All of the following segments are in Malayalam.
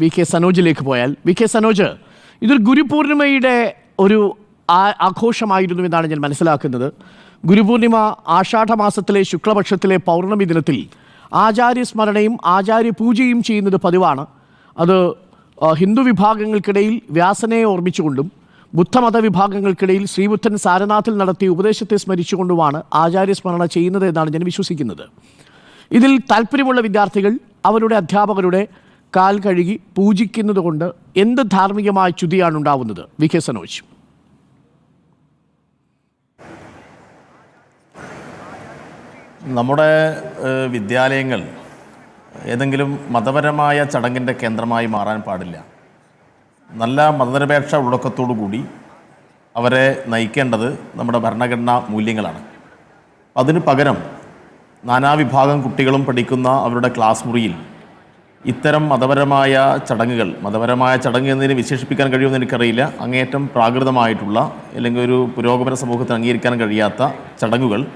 വി കെ സനോജിലേക്ക് പോയാൽ വി കെ സനോജ് ഇതൊരു ഗുരുപൂർണിമയുടെ ഒരു ആഘോഷമായിരുന്നു എന്നാണ് ഞാൻ മനസ്സിലാക്കുന്നത്. ഗുരുപൂർണിമ ആഷാഢമാസത്തിലെ ശുക്ലപക്ഷത്തിലെ പൗർണമി ദിനത്തിൽ ആചാര്യസ്മരണയും ആചാര്യ പൂജയും ചെയ്യുന്നത് പതിവാണ്. അത് ഹിന്ദു വിഭാഗങ്ങൾക്കിടയിൽ വ്യാസനെ ഓർമ്മിച്ചുകൊണ്ടും ബുദ്ധമത വിഭാഗങ്ങൾക്കിടയിൽ ശ്രീബുദ്ധൻ സാരനാഥിൽ നടത്തിയ ഉപദേശത്തെ സ്മരിച്ചുകൊണ്ടുമാണ് ആചാര്യസ്മരണ ചെയ്യുന്നത് എന്നാണ് ഞാൻ വിശ്വസിക്കുന്നത്. ഇതിൽ താല്പര്യമുള്ള വിദ്യാർത്ഥികൾ അവരുടെ അധ്യാപകരുടെ കാൽ കഴുകി പൂജിക്കുന്നത് കൊണ്ട് എന്ത് ധാർമ്മികമായ ചുതിയാണ് ഉണ്ടാവുന്നത്? V K Sanoj. നമ്മുടെ വിദ്യാലയങ്ങൾ ഏതെങ്കിലും മതപരമായ ചടങ്ങിന്റെ കേന്ദ്രമായി മാറാൻ പാടില്ല. നല്ല മതനിരപേക്ഷ ഉള്ളക്കത്തോടു കൂടി അവരെ നയിക്കേണ്ടത് നമ്മുടെ ഭരണഘടനാ മൂല്യങ്ങളാണ്. അതിന് പകരം നാനാവിഭാഗം കുട്ടികളും പഠിക്കുന്ന അവരുടെ ക്ലാസ് മുറിയിൽ ഇത്തരം മതപരമായ ചടങ്ങുകൾ മതപരമായ ചടങ്ങ് എന്നതിനെ വിശേഷിപ്പിക്കാൻ കഴിയുമെന്ന് എനിക്കറിയില്ല. അങ്ങേയറ്റം പ്രാകൃതമായിട്ടുള്ള അല്ലെങ്കിൽ ഒരു പുരോഗമന സമൂഹത്തിന് അംഗീകരിക്കാൻ കഴിയാത്ത ചടങ്ങുകൾ.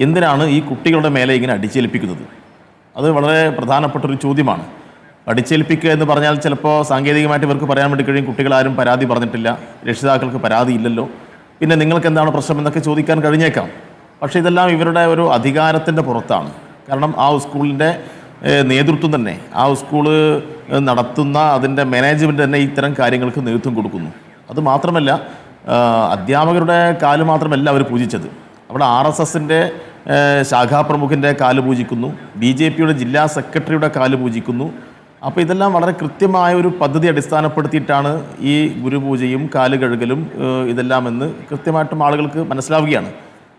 എന്തിനാണ് ഈ കുട്ടികളുടെ മേലെ ഇങ്ങനെ അടിച്ചേൽപ്പിക്കുന്നത്? അത് വളരെ പ്രധാനപ്പെട്ടൊരു ചോദ്യമാണ്. അടിച്ചേൽപ്പിക്കുക എന്ന് പറഞ്ഞാൽ ചിലപ്പോൾ സാങ്കേതികമായിട്ട് ഇവർക്ക് പറയാൻ വേണ്ടി കഴിയും കുട്ടികളാരും പരാതി പറഞ്ഞിട്ടില്ല രക്ഷിതാക്കൾക്ക് പരാതി ഇല്ലല്ലോ. പിന്നെ നിങ്ങൾക്ക് എന്താണ് പ്രശ്നം എന്നൊക്കെ ചോദിക്കാൻ കഴിഞ്ഞേക്കാം. പക്ഷേ ഇതെല്ലാം ഇവരുടെ ഒരു അധികാരത്തിന്റെ പുറത്താണ്. കാരണം ആ സ്കൂളിന്റെ നേതൃത്വം തന്നെ. ആ സ്കൂൾ നടത്തുന്ന അതിന്റെ മാനേജ്മെന്റ് തന്നെ ഇത്തരം കാര്യങ്ങൾക്ക് നേതൃത്വം കൊടുക്കുന്നു. അത് മാത്രമല്ല അധ്യാപകരുടെ കാൽ മാത്രമല്ല അവർ പൂജിച്ചത്. അവിടെ ആർ എസ് എസിന്റെ ശാഖാപ്രമുഖിന്റെ കാൽ പൂജിക്കുന്നു. ബി ജെ പിയുടെ ജില്ലാ സെക്രട്ടറിയുടെ കാൽ പൂജിക്കുന്നു. അപ്പോൾ ഇതെല്ലാം വളരെ കൃത്യമായ ഒരു പദ്ധതി അടിസ്ഥാനപ്പെടുത്തിയിട്ടാണ് ഈ ഗുരുപൂജയും കാൽ കഴുകലും ഇതെല്ലാം എന്ന് കൃത്യമായിട്ടും ആളുകൾക്ക് മനസ്സിലാവുകയാണ്.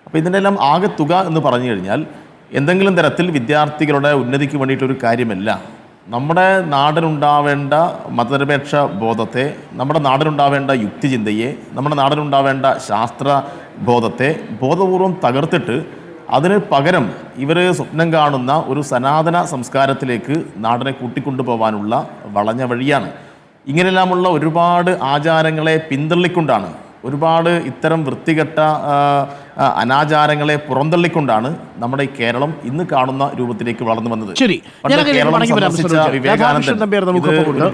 അപ്പോൾ ഇതിന്റെ എല്ലാം ആകെ തുക എന്ന് പറഞ്ഞു കഴിഞ്ഞാൽ എന്തെങ്കിലും തരത്തിൽ വിദ്യാർത്ഥികളുടെ ഉന്നതിക്ക് വേണ്ടിയിട്ടൊരു കാര്യമല്ല. നമ്മുടെ നാടിനുണ്ടാവേണ്ട മതനിരപേക്ഷ ബോധത്തെ നമ്മുടെ നാടിനുണ്ടാവേണ്ട യുക്തിചിന്തയെ നമ്മുടെ നാടിനുണ്ടാവേണ്ട ശാസ്ത്ര ബോധത്തെ ബോധപൂർവം തകർത്തിട്ട് അതിന് പകരം ഇവർ സ്വപ്നം കാണുന്ന ഒരു സനാതന സംസ്കാരത്തിലേക്ക് നാടിനെ കൂട്ടിക്കൊണ്ടുപോകാനുള്ള വളഞ്ഞ വഴിയാണ്. ഇങ്ങനെയെല്ലാമുള്ള ഒരുപാട് ആചാരങ്ങളെ പിന്തള്ളിക്കൊണ്ടാണ് ഒരുപാട് ഇത്തരം വൃത്തികെട്ട അനാചാരങ്ങളെ പുറന്തള്ളിക്കൊണ്ടാണ് നമ്മുടെ ഈ കേരളം ഇന്ന് കാണുന്ന രൂപത്തിലേക്ക് വളർന്നു വന്നത്. ശരി അരുൺകുമാർ കേരളം സന്ദർശിച്ച വിവേകാനന്ദൻ.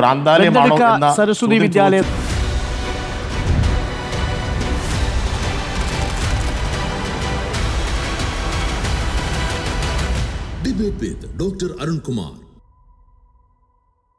ഭ്രാന്താലയമാണോ എന്ന സരസ്വതി വിദ്യാലയ Debate with Dr. Arun Kumar